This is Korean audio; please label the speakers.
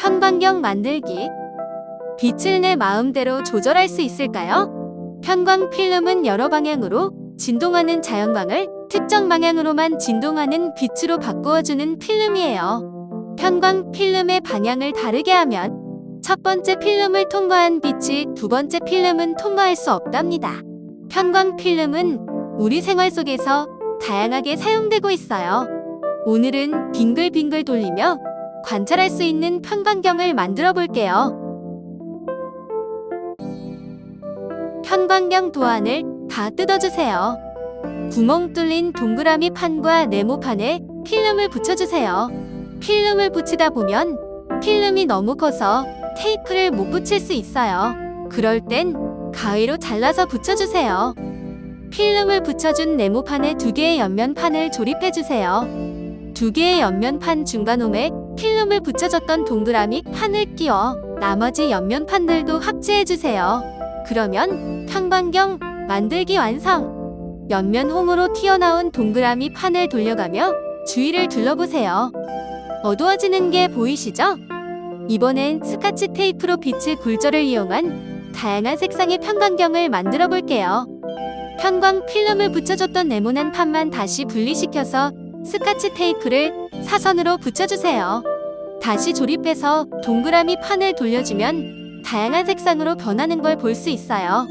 Speaker 1: 편광경 만들기. 빛을 내 마음대로 조절할 수 있을까요? 편광 필름은 여러 방향으로 진동하는 자연광을 특정 방향으로만 진동하는 빛으로 바꾸어주는 필름이에요. 편광 필름의 방향을 다르게 하면 첫 번째 필름을 통과한 빛이 두 번째 필름은 통과할 수 없답니다. 편광 필름은 우리 생활 속에서 다양하게 사용되고 있어요. 오늘은 빙글빙글 돌리며 관찰할 수 있는 편광경을 만들어 볼게요. 편광경 도안을 다 뜯어주세요. 구멍 뚫린 동그라미 판과 네모판에 필름을 붙여주세요. 필름을 붙이다 보면 필름이 너무 커서 테이프를 못 붙일 수 있어요. 그럴 땐 가위로 잘라서 붙여주세요. 필름을 붙여준 네모판에 두 개의 옆면판을 조립해주세요. 두 개의 옆면판 중간홈에 필름을 붙여줬던 동그라미 판을 끼워 나머지 옆면판들도 합체해주세요. 그러면 편광경 만들기 완성! 옆면 홈으로 튀어나온 동그라미 판을 돌려가며 주위를 둘러보세요. 어두워지는 게 보이시죠? 이번엔 스카치 테이프로 빛의 굴절을 이용한 다양한 색상의 편광경을 만들어 볼게요. 편광 필름을 붙여줬던 네모난 판만 다시 분리시켜서 스카치 테이프를 사선으로 붙여주세요. 다시 조립해서 동그라미 판을 돌려주면 다양한 색상으로 변하는 걸 볼 수 있어요.